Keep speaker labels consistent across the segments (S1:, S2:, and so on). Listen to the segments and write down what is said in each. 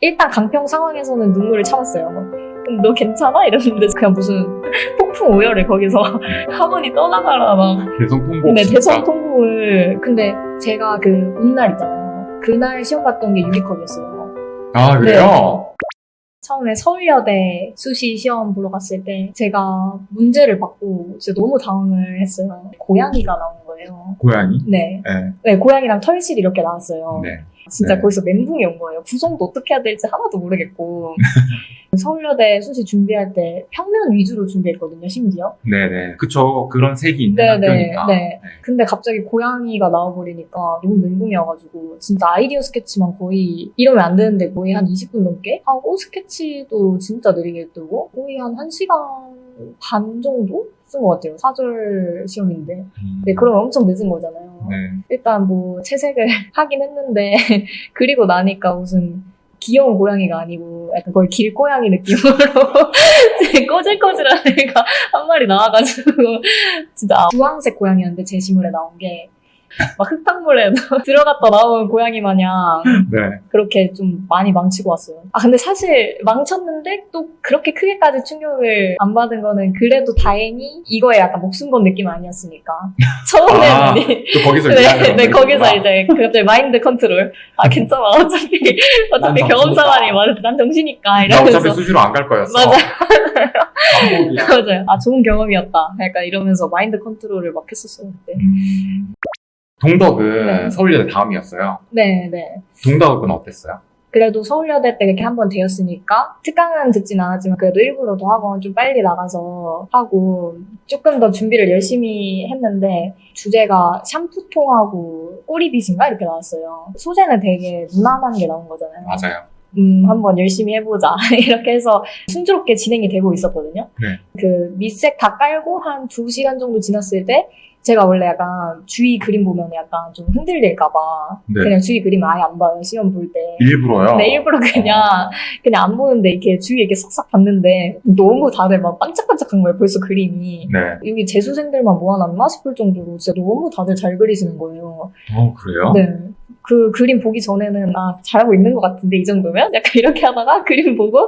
S1: 일단 강평 상황에서는 눈물을 참았어요. 그럼 너 괜찮아? 이랬는데 그냥 무슨 폭풍 오열을 거기서 하모니 떠나가라 막
S2: 대성
S1: 근데
S2: 진짜.
S1: 대성 통곡을 근데 제가 그 운날 있잖아요. 그날 시험 봤던 게 유리컵이었어요.
S2: 아 그래요?
S1: 처음에 서울여대 수시 시험 보러 갔을 때 제가 문제를 받고 진짜 너무 당황을 했어요. 고양이가 나온 거예요.
S2: 고양이?
S1: 네.
S2: 네.
S1: 네, 고양이랑 털실 이렇게 나왔어요.
S2: 네.
S1: 진짜
S2: 네.
S1: 거기서 멘붕이 온 거예요. 구성도 어떻게 해야 될지 하나도 모르겠고. 서울여대 수시 준비할 때 평면 위주로 준비했거든요, 심지어.
S2: 네네. 그쵸. 그런 색이 있는
S1: 네네.
S2: 학교니까.
S1: 네. 근데 갑자기 고양이가 나와버리니까 너무 멘붕이어가지고 진짜 아이디어 스케치만 거의 이러면 안 되는데 거의 한 20분 넘게 하고 스케치도 진짜 느리게 뜨고 거의 한 1시간 반 정도 쓴 것 같아요. 사절 시험인데.
S2: 음.
S1: 네, 그러면 엄청 늦은 거잖아요.
S2: 네.
S1: 일단 뭐 채색을 하긴 했는데 그리고 나니까 무슨 귀여운 고양이가 아니고 약간 거의 길고양이 느낌으로 꼬질꼬질한 애가 한 마리 나와가지고 진짜 아, 주황색 고양이였는데 제시물에 나온 게 막 흙탕물에 들어갔다 나온 고양이 마냥
S2: 네.
S1: 그렇게 좀 많이 망치고 왔어요. 아 근데 사실 망쳤는데 또 그렇게 크게까지 충격을 안 받은 거는 그래도 다행히 이거에 약간 목숨 건 느낌 아니었으니까 처음에는
S2: 아,
S1: 이-
S2: 또 거기서
S1: 네, 네, 거기서. 이제 그 갑자기 마인드 컨트롤. 아, 괜찮아. 어차피, 어차피
S2: 난
S1: 경험자만이. 난 정신이니까.
S2: 나
S1: 이러면서.
S2: 어차피 수시로 안 갈 거였어.
S1: 맞아. 맞아요. 아, 좋은 경험이었다. 약간 이러면서 마인드 컨트롤을 막 했었어요, 그때.
S2: 음. 동덕은
S1: 네.
S2: 서울여대 다음이었어요.
S1: 네, 네.
S2: 동덕은 어땠어요?
S1: 그래도 서울여대 때 이렇게 한 번 되었으니까 특강은 듣진 않았지만 그래도 일부러 더 학원 좀 빨리 나가서 하고 조금 더 준비를 열심히 했는데 주제가 샴푸통하고 꼬리빗인가 이렇게 나왔어요. 소재는 되게 무난한 게 나온 거잖아요.
S2: 맞아요.
S1: 음, 한번 열심히 해보자. 이렇게 해서 순조롭게 진행이 되고 있었거든요.
S2: 네.
S1: 그 밑색 다 깔고 한 두 시간 정도 지났을 때 제가 원래 약간 주위 그림 보면 약간 좀 흔들릴까봐
S2: 네.
S1: 그냥 주위 그림 아예 안 봐요. 시험 볼 때.
S2: 일부러요?
S1: 네, 일부러 그냥, 그냥 안 보는데 이렇게 주위에 이렇게 싹싹 봤는데 너무 다들 막 반짝반짝한 거예요. 벌써 그림이.
S2: 네.
S1: 여기 재수생들만 모아놨나 싶을 정도로 진짜 너무 다들 잘 그리시는 거예요.
S2: 어, 그래요?
S1: 네. 그 그림 보기 전에는 아 잘하고 있는 것 같은데 이 정도면 약간 이렇게 하다가 그림 보고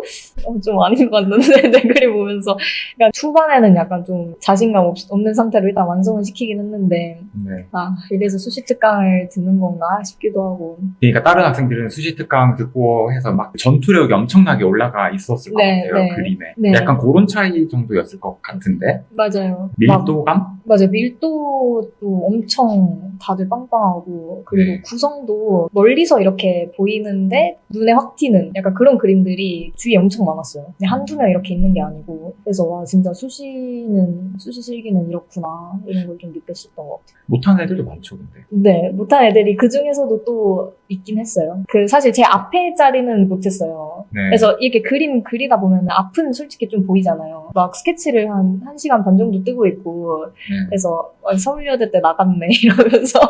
S1: 어, 좀 아닌 것 같는데 내 그림 보면서 약간 초반에는 약간 좀 자신감 없, 없는 상태로 일단 완성을 시키긴 했는데
S2: 네.
S1: 아 이래서 수시 특강을 듣는 건가 싶기도 하고
S2: 그러니까 다른 학생들은 수시 특강 듣고 해서 막 전투력이 엄청나게 올라가 있었을 것
S1: 네,
S2: 같아요,
S1: 네.
S2: 그림에.
S1: 네.
S2: 약간 그런 차이 정도였을 것 같은데.
S1: 맞아요. 막
S2: 밀도감?
S1: 맞아요. 밀도도 엄청 다들 빵빵하고 그리고
S2: 네.
S1: 구성도 멀리서 이렇게 보이는데 눈에 확 띄는 약간 그런 그림들이 주위에 엄청 많았어요. 그냥 한두 명 이렇게 있는 게 아니고 그래서 와 진짜 수시는 수시 실기는 이렇구나 이런 걸 좀 느꼈었던 것 같아요.
S2: 못하는 애들도 많죠, 근데.
S1: 네, 못한 애들이 그 중에서도 또 있긴 했어요. 그 사실 제 앞에 자리는 못했어요.
S2: 네.
S1: 그래서 이렇게 그림 그리다 보면 앞은 솔직히 좀 보이잖아요. 막 스케치를 한 1시간 반 정도 뜨고 있고
S2: 네.
S1: 그래서 어, 서울여대 때 나갔네 이러면서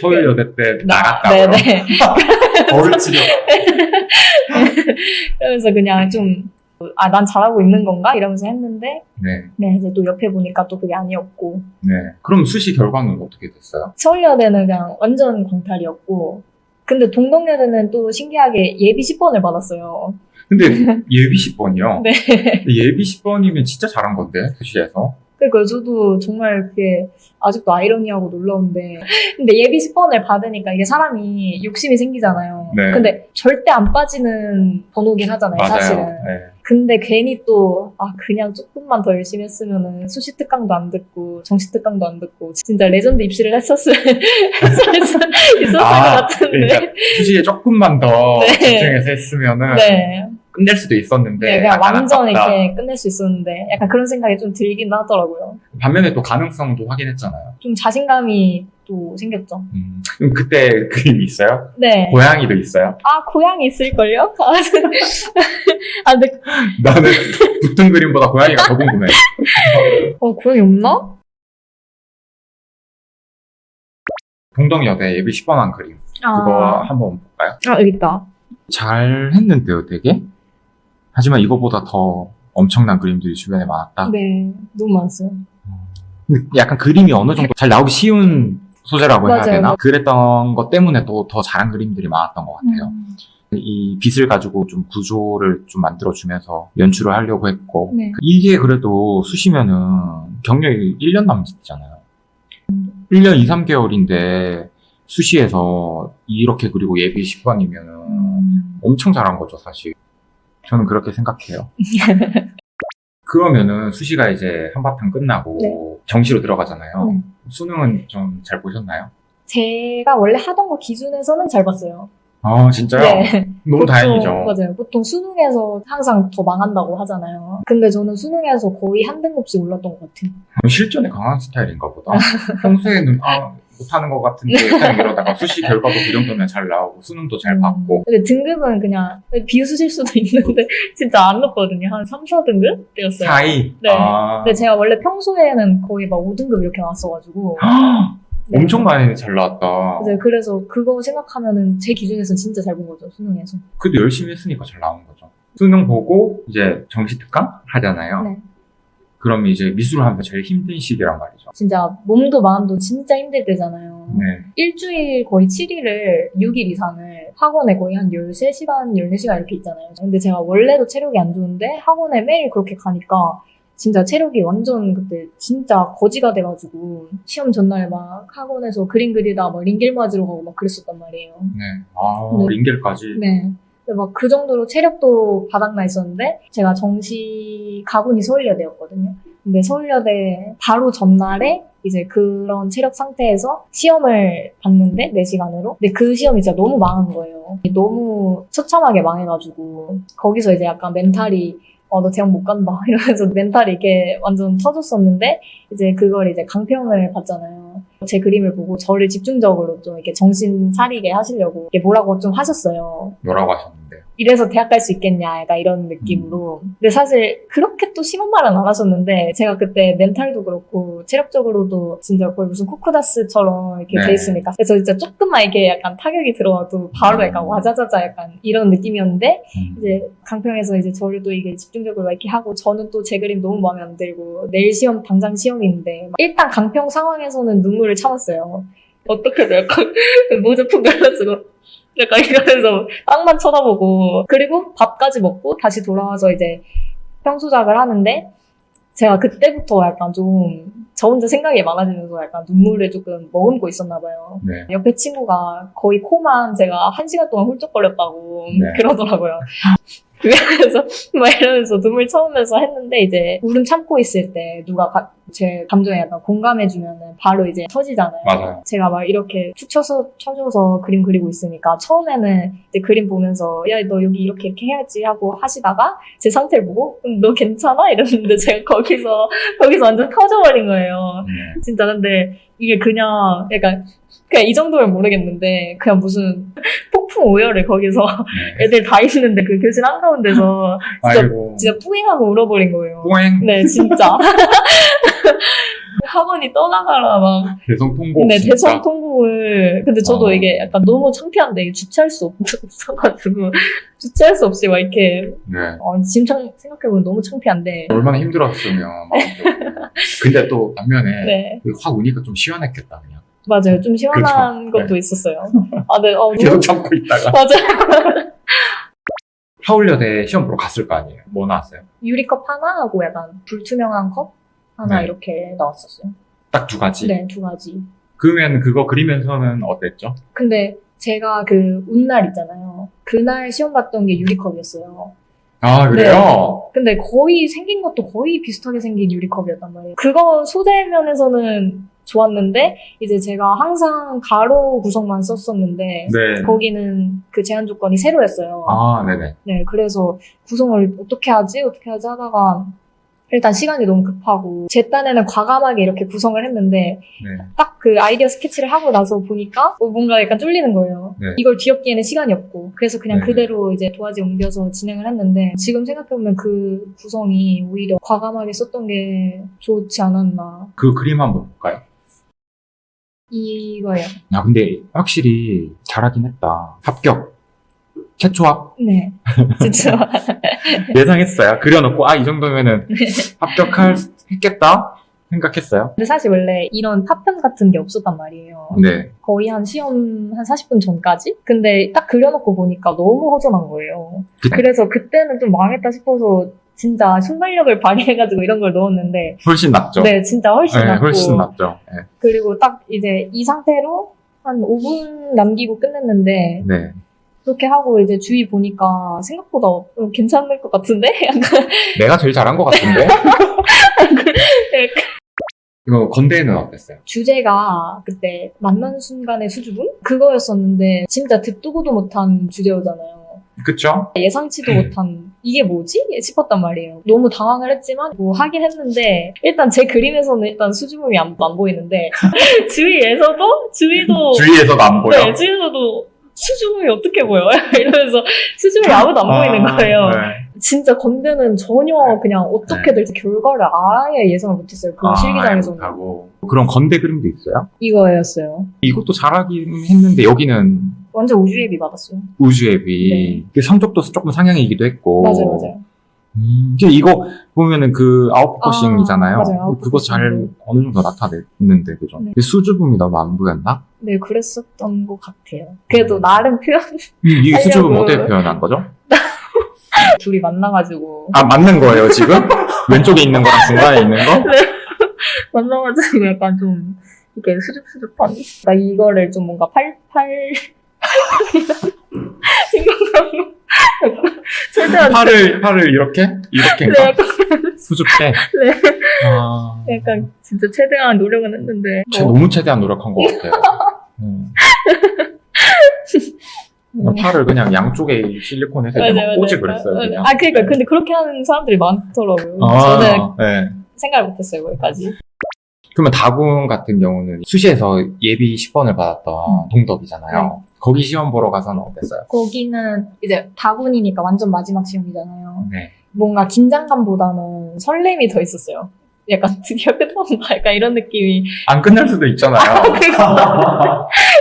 S2: 서울여대 때
S1: 나-
S2: 나갔다고요?
S1: 네네.
S2: 거울 치료.
S1: 그래서 그냥 좀 아, 난 잘하고 있는 건가? 이러면서 했는데,
S2: 네.
S1: 네, 이제 또 옆에 보니까 또 그게 아니었고.
S2: 네. 그럼 수시 결과는 어떻게 됐어요?
S1: 서울여대는 그냥 완전 광탈이었고, 근데 동덕여대는 또 신기하게 예비 10번을 받았어요.
S2: 근데 예비 10번이요?
S1: 네.
S2: 예비 10번이면 진짜 잘한 건데, 수시에서.
S1: 그러니까 저도 정말 그게 아직도 아이러니하고 놀라운데 근데 예비 10번을 받으니까 이게 사람이 욕심이 생기잖아요.
S2: 네.
S1: 근데 절대 안 빠지는 번호긴 하잖아요,
S2: 맞아요.
S1: 사실은.
S2: 네.
S1: 근데 괜히 또 아 그냥 조금만 더 열심히 했으면은 수시 특강도 안 듣고 정시 특강도 안 듣고 진짜 레전드 입시를 했었을 했을 수 있었을
S2: 아,
S1: 것 같은데.
S2: 그러니까 수시에 조금만 더
S1: 네.
S2: 집중해서 했으면은
S1: 네.
S2: 끝낼 수도 있었는데
S1: 네, 그냥 완전. 이렇게 끝낼 수 있었는데 약간 그런 생각이 좀 들긴 하더라고요.
S2: 반면에 또 가능성도 확인했잖아요.
S1: 좀 자신감이 또 생겼죠.
S2: 음. 그럼 그때 그림이 있어요?
S1: 네.
S2: 고양이도 있어요?
S1: 아, 고양이 있을걸요? 아, 아, 근데,
S2: 나는 붙은 그림보다 고양이가 더 궁금해.
S1: 어, 고양이 없나?
S2: 동덕여대 예비 10번 한 그림.
S1: 아,
S2: 그거 한번 볼까요?
S1: 아, 여기 있다.
S2: 잘 했는데요, 되게? 하지만 이거보다 더 엄청난 그림들이 주변에 많았다.
S1: 네, 너무 많았어요.
S2: 근데 약간 그림이 어느 정도 잘 나오기 쉬운 소재라고 해야
S1: 맞아요.
S2: 되나? 그랬던 것 때문에 또 더 잘한 그림들이 많았던 것 같아요.
S1: 음.
S2: 이 빛을 가지고 좀 구조를 좀 만들어주면서 연출을 하려고 했고
S1: 네.
S2: 이게 그래도 수시면은 경력이 1년 남짓잖아요. 1년 2, 3개월인데 수시에서 이렇게 그리고 예비 10번이면은
S1: 음.
S2: 엄청 잘한 거죠, 사실. 저는 그렇게 생각해요. 그러면은 수시가 이제 한바탕 끝나고
S1: 네.
S2: 정시로 들어가잖아요.
S1: 네.
S2: 수능은 좀 잘 보셨나요?
S1: 제가 원래 하던 거 기준에서는 잘 봤어요.
S2: 아, 진짜요?
S1: 네.
S2: 너무
S1: 보통,
S2: 다행이죠.
S1: 맞아요. 보통 수능에서 항상 더 망한다고 하잖아요. 근데 저는 수능에서 거의 한 등급씩 올랐던 것 같아요.
S2: 실전에 강한 스타일인가 보다. 평소에는 아 못하는 것 같은데 그냥 이러다가 수시 결과도 그 정도면 잘 나오고 수능도 잘
S1: 음.
S2: 받고
S1: 근데 등급은 그냥 비웃으실 수도 있는데 진짜 안 높거든요. 한 3, 4등급 되었어요.
S2: 사이.
S1: 네.
S2: 아.
S1: 근데 제가 원래 평소에는 거의 막 5등급 이렇게 나왔어가지고 네.
S2: 엄청 많이 잘 나왔다.
S1: 이제 그래서 그거 생각하면은 제 기준에서 진짜 잘 본 거죠 수능에서.
S2: 그래도 열심히 했으니까 잘 나온 거죠. 수능 보고 이제 정시 특강 하잖아요.
S1: 네.
S2: 그럼 이제 미술을 하면 제일 힘든 시기란 말이죠.
S1: 진짜 몸도 마음도 진짜 힘들 때잖아요.
S2: 네.
S1: 일주일 거의 7일을 6일 이상을 학원에 거의 한 13시간, 14시간 이렇게 있잖아요. 근데 제가 원래도 체력이 안 좋은데 학원에 매일 그렇게 가니까 진짜 체력이 완전 그때 진짜 거지가 돼가지고 시험 전날 막 학원에서 그림 그리다 막 링겔 맞으러 가고 막 그랬었단 말이에요.
S2: 네. 아,
S1: 네.
S2: 링겔까지.
S1: 네. 근데 막그 정도로 체력도 바닥나 있었는데 제가 정시 가군이 서울여대였거든요. 근데 서울여대 바로 전날에 이제 그런 체력 상태에서 시험을 봤는데 4시간으로 근데 그 시험이 진짜 너무 망한 거예요. 너무 처참하게 망해가지고 거기서 이제 약간 멘탈이 어, 너 대학 못 간다. 이러면서 멘탈이 이렇게 완전 터졌었는데, 이제 그걸 이제 강평을 봤잖아요. 제 그림을 보고 저를 집중적으로 좀 이렇게 정신 차리게 하시려고 이렇게 뭐라고 좀 하셨어요.
S2: 뭐라고 하셨 는데.
S1: 이래서 대학 갈 수 있겠냐, 약간 이런 느낌으로. 근데 사실 그렇게 또 심한 말은 안 하셨는데, 제가 그때 멘탈도 그렇고, 체력적으로도 진짜 거의 무슨 코코다스처럼 이렇게
S2: 네.
S1: 돼 있으니까. 그래서 진짜 조금만 이렇게 약간 타격이 들어와도 바로
S2: 음.
S1: 약간 와자자자 약간 이런 느낌이었는데,
S2: 음.
S1: 이제 강평에서 이제 저를 또 이게 집중적으로 막 이렇게 하고 저는 또 제 그림 너무 마음에 안 들고 내일 시험 당장 시험인데 일단 강평 상황에서는 눈물을 참았어요. 어떻게든 약간 모조품 걸려주고 약간 이러면서 땅만 쳐다보고 그리고 밥까지 먹고 다시 돌아와서 이제 평소작을 하는데 제가 그때부터 약간 좀 저 혼자 생각이 많아지면서 약간 눈물을 조금 머금고 있었나 봐요.
S2: 네.
S1: 옆에 친구가 거의 코만 제가 한 시간 동안 훌쩍거렸다고
S2: 네.
S1: 그러더라고요. 그래서 막 이러면서 눈물 쳐오면서 했는데 이제 울음 참고 있을 때 누가 가- 제 감정에 약간 공감해주면은 바로 이제 터지잖아요.
S2: 맞아요.
S1: 제가 막 이렇게 툭 쳐서 쳐줘서 그림 그리고 있으니까 처음에는 이제 그림 보면서 야 너 여기 이렇게 이렇게 해야지 하고 하시다가 제 상태를 보고 음, 너 괜찮아 이랬는데 제가 거기서 거기서 완전 터져버린 거예요.
S2: 네.
S1: 진짜 근데 이게 그냥 약간 그냥 이 정도면 모르겠는데 그냥 무슨 폭풍 오열을 거기서
S2: 네.
S1: 애들 다 있는데 그 교실 한가운데서 진짜
S2: 아이고.
S1: 진짜 뿌잉하고 울어버린 거예요.
S2: 뽀행.
S1: 네 진짜 학원이 떠나가라 막
S2: 대성.
S1: 근데
S2: 진짜.
S1: 대성 통곡을 근데 저도
S2: 어.
S1: 이게 약간 너무 창피한데 주체할 수 없, 없어가지고 주체할 수 없이 막 이렇게
S2: 네.
S1: 어, 지금 창, 생각해보면 너무 창피한데
S2: 얼마나 힘들었으면. 근데 또 반면에
S1: 네
S2: 확 우니까 좀 시원했겠다 그냥.
S1: 맞아요 좀 시원한
S2: 그렇죠.
S1: 것도 있었어요 아 네 어,
S2: 계속 참고 있다가.
S1: 맞아요
S2: 서울여대 시험 보러 갔을 거 아니에요. 뭐 나왔어요?
S1: 유리컵 하나 하고 약간 불투명한 컵 하나
S2: 네.
S1: 이렇게 나왔었어요.
S2: 딱 두 가지.
S1: 네, 두 가지.
S2: 그러면 그거 그리면서는 어땠죠?
S1: 근데 제가 그 운 날 있잖아요. 그날 시험 봤던 게 유리컵이었어요.
S2: 아 그래요?
S1: 근데 거의 생긴 것도 거의 비슷하게 생긴 유리컵이었단 말이에요. 그거 소재 면에서는 좋았는데 이제 제가 항상 가로 구성만 썼었는데
S2: 네.
S1: 거기는 그 제한 조건이 세로였어요.
S2: 아 네네.
S1: 네, 그래서 구성을 어떻게 하지? 어떻게 하지 하다가 일단 시간이 너무 급하고 제 딴에는 과감하게 이렇게 구성을 했는데
S2: 네.
S1: 딱 그 아이디어 스케치를 하고 나서 보니까 어, 뭔가 약간 쫄리는 거예요.
S2: 네.
S1: 이걸 뒤엎기에는 시간이 없고 그래서 그냥
S2: 네.
S1: 그대로 이제 도화지 옮겨서 진행을 했는데 지금 생각해보면 그 구성이 오히려 과감하게 썼던 게 좋지 않았나
S2: 그 그림 한번 볼까요?
S1: 이거예요.
S2: 아 근데 확실히 잘하긴 했다. 합격. 최초 합
S1: 네, 진짜
S2: 예상했어요. 그려놓고 아 이 정도면은
S1: 네.
S2: 합격할 수- 했겠다 생각했어요?
S1: 근데 사실 원래 이런 파편 같은 게 없었단 말이에요.
S2: 네.
S1: 거의 한 시험 한 40분 전까지? 근데 딱 그려놓고 보니까 너무 허전한 거예요.
S2: 그-
S1: 그래서 그때는 좀 망했다 싶어서 진짜 순발력을 발휘해가지고 이런 걸 넣었는데
S2: 훨씬 낫죠?
S1: 네 진짜 훨씬
S2: 네,
S1: 낫고
S2: 훨씬 낫죠. 네.
S1: 그리고 딱 이제 이 상태로 한 5분 남기고 끝냈는데
S2: 네.
S1: 그렇게 하고 이제 주위 보니까 생각보다 어, 괜찮을 것 같은데? 약간
S2: 내가 제일 잘한 것 같은데? 이거 건대는 어땠어요?
S1: 주제가 그때 만난 순간의 수줍음? 그거였었는데 진짜 듣두고도 못한 주제였잖아요.
S2: 그쵸?
S1: 예상치도 못한 이게 뭐지? 싶었단 말이에요. 너무 당황을 했지만 뭐 하긴 했는데 일단 제 그림에서는 일단 수줍음이 안, 안 보이는데 주위에서도 주위도
S2: 주위에서도 안 보여?
S1: 네, 주위에서도 수줍음이 어떻게 보여? 이러면서 수줍음이 아무도 안 보이는
S2: 아,
S1: 거예요.
S2: 네.
S1: 진짜 건대는 전혀 그냥 어떻게 될지 결과를 아예 예상을 못했어요. 그
S2: 아,
S1: 실기장에서는.
S2: 그런 건대 그림도 있어요?
S1: 이거였어요.
S2: 이것도 잘하긴 했는데 여기는
S1: 완전 우주 예비 받았어요.
S2: 우주 앱이 그 성적도 조금 상향이기도 했고
S1: 네. 맞아요, 맞아요.
S2: 음, 근데 이거 보면은 그 아웃포커싱이잖아요.
S1: 아, 맞아요.
S2: 그거 잘 어느 정도 나타냈는데 그죠?
S1: 네.
S2: 수줍음이 너무 안 보였나?
S1: 네, 그랬었던 것 같아요. 그래도 나름 표현
S2: 이, 이 수줍음
S1: 하려고.
S2: 어떻게 표현한 거죠?
S1: 둘이 만나가지고
S2: 아 맞는 거예요 지금? 왼쪽에 있는 거랑 중간에 있는 거?
S1: 만나가지고 약간 좀 이렇게 수줍수줍한 나 이거를 좀 뭔가 팔팔 최대한
S2: 팔을 팔을 이렇게
S1: 네,
S2: 이렇게인가?
S1: 약간,
S2: 수줍게.
S1: 네.
S2: 아,
S1: 약간 진짜 최대한 노력은 했는데
S2: 제
S1: 뭐,
S2: 너무 최대한 노력한 것 같아요. 음.
S1: 음.
S2: 팔을 그냥 양쪽에 실리콘 해서 이렇게 막 꽂이 그랬어요.
S1: 맞아요.
S2: 그냥.
S1: 아 그러니까 근데 그렇게 하는 사람들이 많더라고요.
S2: 아,
S1: 저는
S2: 네.
S1: 생각을 못했어요 거기까지.
S2: 그러면 다군 같은 경우는 수시에서 예비 10번을 받았던
S1: 음.
S2: 동덕이잖아요. 거기 시험 보러 가서는 어땠어요?
S1: 거기는 이제 다군이니까 완전 마지막 시험이잖아요.
S2: 네.
S1: 뭔가 긴장감보다는 설렘이 더 있었어요. 약간 드디어 끝난다 약간 이런 느낌이
S2: 안 끝날 수도 있잖아요.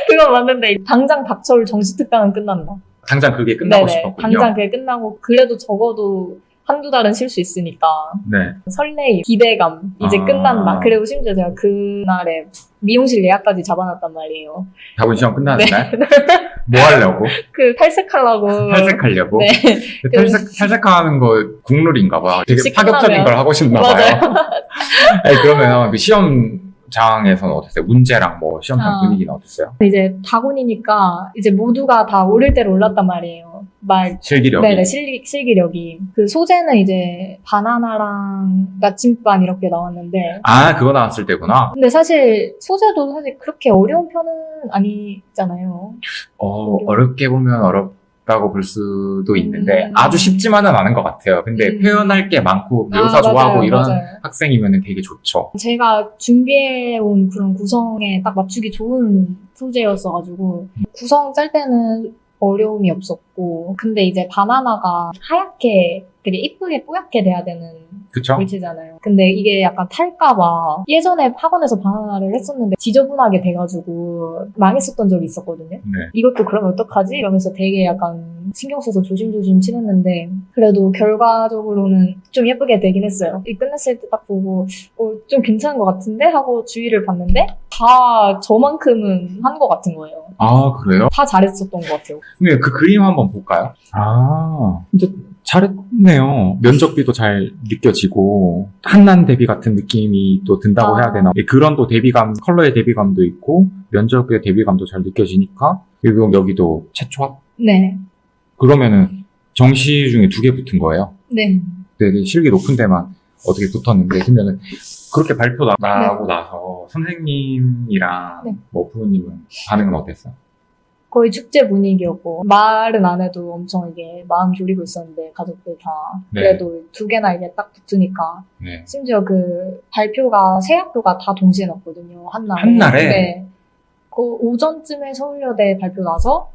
S1: 그건 맞는데 당장 닥쳐올 정시 특강은 끝난다.
S2: 당장 그게 끝나고
S1: 네네.
S2: 싶었군요.
S1: 당장 그게 끝나고 그래도 적어도 한두 달은 쉴 수 있으니까
S2: 네.
S1: 설레임, 기대감 이제
S2: 아.
S1: 끝난다. 그리고 심지어 제가 그날에 미용실 예약까지 잡아놨단 말이에요.
S2: 다군 시험 끝나는
S1: 네.
S2: 날? 뭐 하려고?
S1: 그 탈색하려고.
S2: 탈색하려고?
S1: 네.
S2: 탈색, 탈색하는 거 국룰인가 봐. 되게 파격적인
S1: 끝나면.
S2: 걸 하고 싶나 봐요. 아니, 그러면 그 시험 장에서는 어땠어요? 문제랑 뭐 시험장
S1: 아.
S2: 분위기는 어땠어요?
S1: 이제 다군이니까 이제 모두가 다 오를 대로 올랐단 말이에요. 말
S2: 실기력이?
S1: 네네, 실, 실기력이. 그 소재는 이제 바나나랑 나침반 이렇게 나왔는데.
S2: 아, 그거 나왔을 때구나.
S1: 근데 사실 소재도 사실 그렇게 어려운 편은 아니잖아요.
S2: 어, 어렵게 보면 어렵다고 볼 수도 있는데,
S1: 음.
S2: 아주 쉽지만은 않은 것 같아요. 근데
S1: 음.
S2: 표현할 게 많고, 묘사
S1: 아,
S2: 좋아하고
S1: 맞아요,
S2: 이런
S1: 맞아요.
S2: 학생이면 되게 좋죠.
S1: 제가 준비해온 그런 구성에 딱 맞추기 좋은 소재였어가지고, 구성 짤 때는 어려움이 없었고, 근데 이제 바나나가 하얗게 되게 이쁘게 뽀얗게 돼야 되는
S2: 그쵸?
S1: 물체잖아요. 근데 이게 약간 탈까봐 예전에 학원에서 바나나를 했었는데 지저분하게 돼가지고 망했었던 적이 있었거든요.
S2: 네.
S1: 이것도 그러면 어떡하지? 이러면서 되게 약간 신경 써서 조심조심 칠했는데 그래도 결과적으로는 좀 예쁘게 되긴 했어요. 이 끝냈을 때 딱 보고 어, 좀 괜찮은 것 같은데? 하고 주위를 봤는데 다 저만큼은 한 것 같은 거예요.
S2: 아, 그래요?
S1: 다 잘했었던 것 같아요.
S2: 근데 그 그림 한번 볼까요? 아, 진짜 잘했네요. 면적비도 잘 느껴지고 한난 대비 같은 느낌이 또 든다고
S1: 아.
S2: 해야 되나? 예, 그런 또 대비감, 컬러의 대비감도 있고 면적의 대비감도 잘 느껴지니까 그리고 여기도 최초 합?
S1: 네.
S2: 그러면은 정시 중에 두 개 붙은 거예요.
S1: 네.
S2: 되게 실기 높은 데만 어떻게 붙었는데 그러면은 그렇게 발표 나- 나고 나서 선생님이랑
S1: 네.
S2: 뭐 부모님은 반응은 어땠어요?
S1: 거의 축제 분위기였고 말은 안 해도 엄청 이게 마음 졸이고 있었는데 가족들 다
S2: 네.
S1: 그래도 두 개나 이게 딱 붙으니까
S2: 네.
S1: 심지어 그 발표가 세 학교가 다 동시에 났거든요 한날에
S2: 한날에?
S1: 네. 그 오전쯤에 서울여대 발표 나서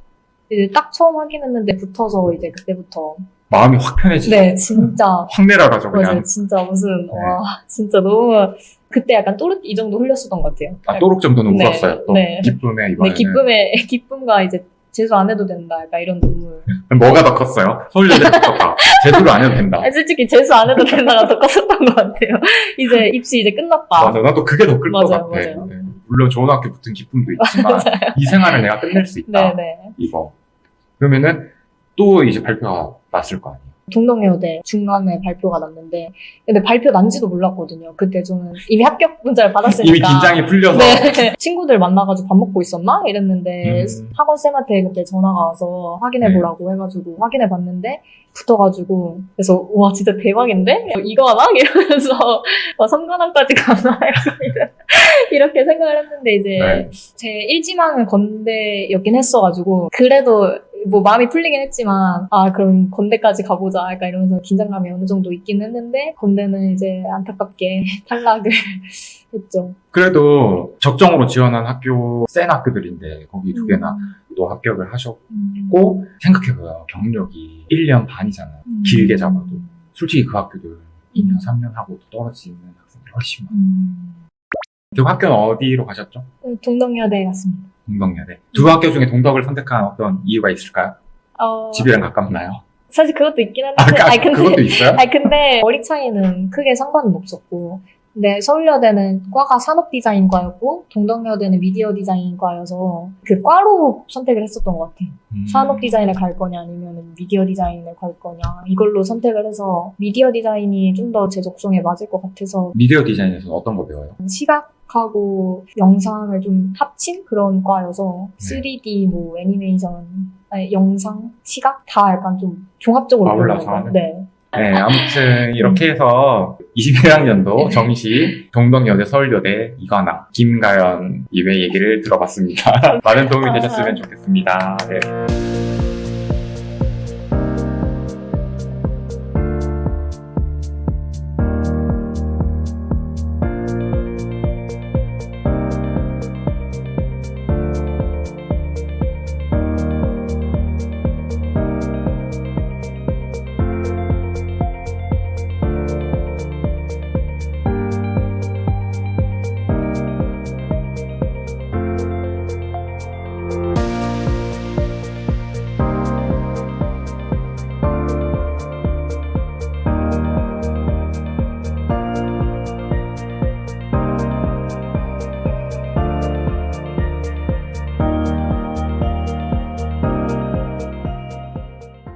S1: 이제 딱 처음 확인했는데 붙어서 이제 그때부터
S2: 마음이 확 편해지죠.
S1: 네 진짜
S2: 확 내려가죠 그냥.
S1: 맞아요 진짜 무슨
S2: 네.
S1: 와 진짜 너무 그때 약간 또르 이 정도 흘렸었던 것 같아요
S2: 아, 또록 정도는
S1: 네,
S2: 울었어요. 또
S1: 네.
S2: 기쁨에
S1: 네,
S2: 이번에는.
S1: 기쁨에 기쁨과 이제 재수 안 해도 된다 약간 이런 눈물
S2: 뭐가 더 컸어요? 서울여대 더 컸다. 재수를 안 해도 된다.
S1: 아니, 솔직히 재수 안 해도 된다가 더 컸었던 것 같아요. 이제 입시 이제 끝났다.
S2: 맞아. 나도 그게 더 클 것 같아.
S1: 맞아요.
S2: 네. 물론 좋은 학교 붙은 기쁨도 있지만 이 생활을 내가 끝낼 수 있다.
S1: 네네.
S2: 이거. 그러면은 또 이제 발표가 났을 거 아니에요.
S1: 동덕여대 중간에 발표가 났는데 근데 발표 난지도 몰랐거든요. 그때 저는 이미 합격 문자를 받았으니까
S2: 이미 긴장이 풀려서
S1: 네. 친구들 만나가지고 밥 먹고 있었나? 이랬는데
S2: 음.
S1: 학원 쌤한테 그때 전화가 와서
S2: 네.
S1: 확인해 보라고 해가지고 확인해 봤는데 붙어가지고 그래서 와 진짜 대박인데? 이거 하나? 이러면서 와 삼관왕까지 가나? 약간 이래- 이렇게 생각을 했는데 이제
S2: 네.
S1: 제 일지망은 건대였긴 했어가지고 그래도 뭐 마음이 풀리긴 했지만 아 그럼 건대까지 가보자 약간 이러면서 긴장감이 어느 정도 있긴 했는데 건대는 이제 안타깝게 탈락을 했죠.
S2: 그래도 적정으로 지원한 학교 센 학교들인데 거기 두 개나
S1: 음.
S2: 또 합격을 하셨고
S1: 음.
S2: 생각해봐요. 경력이 1년 반이잖아요.
S1: 음.
S2: 길게 잡아도. 솔직히 그 학교들 2년, 3년 하고 또 떨어지는 학생들이 훨씬 많아요.
S1: 음.
S2: 그 학교는 어디로 가셨죠?
S1: 동덕여대 갔습니다.
S2: 동덕여대. 두 학교 중에 동덕을 선택한 어떤 이유가 있을까요?
S1: 어,
S2: 집이랑 가깝나요?
S1: 사실 그것도 있긴
S2: 아,
S1: 한데,
S2: 그,
S1: 아니, 근데,
S2: 그것도 있어요?
S1: 아니, 근데 머리 차이는 크게 상관은 없었고, 근데 서울여대는 과가 산업디자인과였고, 동덕여대는 미디어 디자인과여서 그 과로 선택을 했었던 것 같아요.
S2: 음.
S1: 산업 디자인을 갈 거냐, 아니면 미디어 디자인을 갈 거냐, 이걸로 선택을 해서 미디어 디자인이 좀 더 제 적성에 맞을 것 같아서
S2: 미디어 디자인에서는 어떤 거 배워요?
S1: 시각 하고 영상을 좀 합친 그런 과여서
S2: 네.
S1: 3D 뭐 애니메이션, 아니, 영상, 시각 다 약간 좀 종합적으로
S2: 아울러서
S1: 배우는
S2: 하는?
S1: 거. 네.
S2: 네, 아무튼 이렇게 해서 21학년도 정시 동덕여대 서울여대 이관왕 김가연 이외 얘기를 들어봤습니다. 많은 도움이 되셨으면 좋겠습니다. 네.